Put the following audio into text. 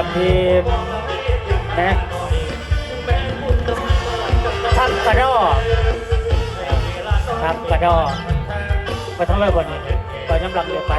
กับพี่นะทักกระดอทักกระดอไปทั้งเลยบนนี้ไปน้ำลังเดือดไป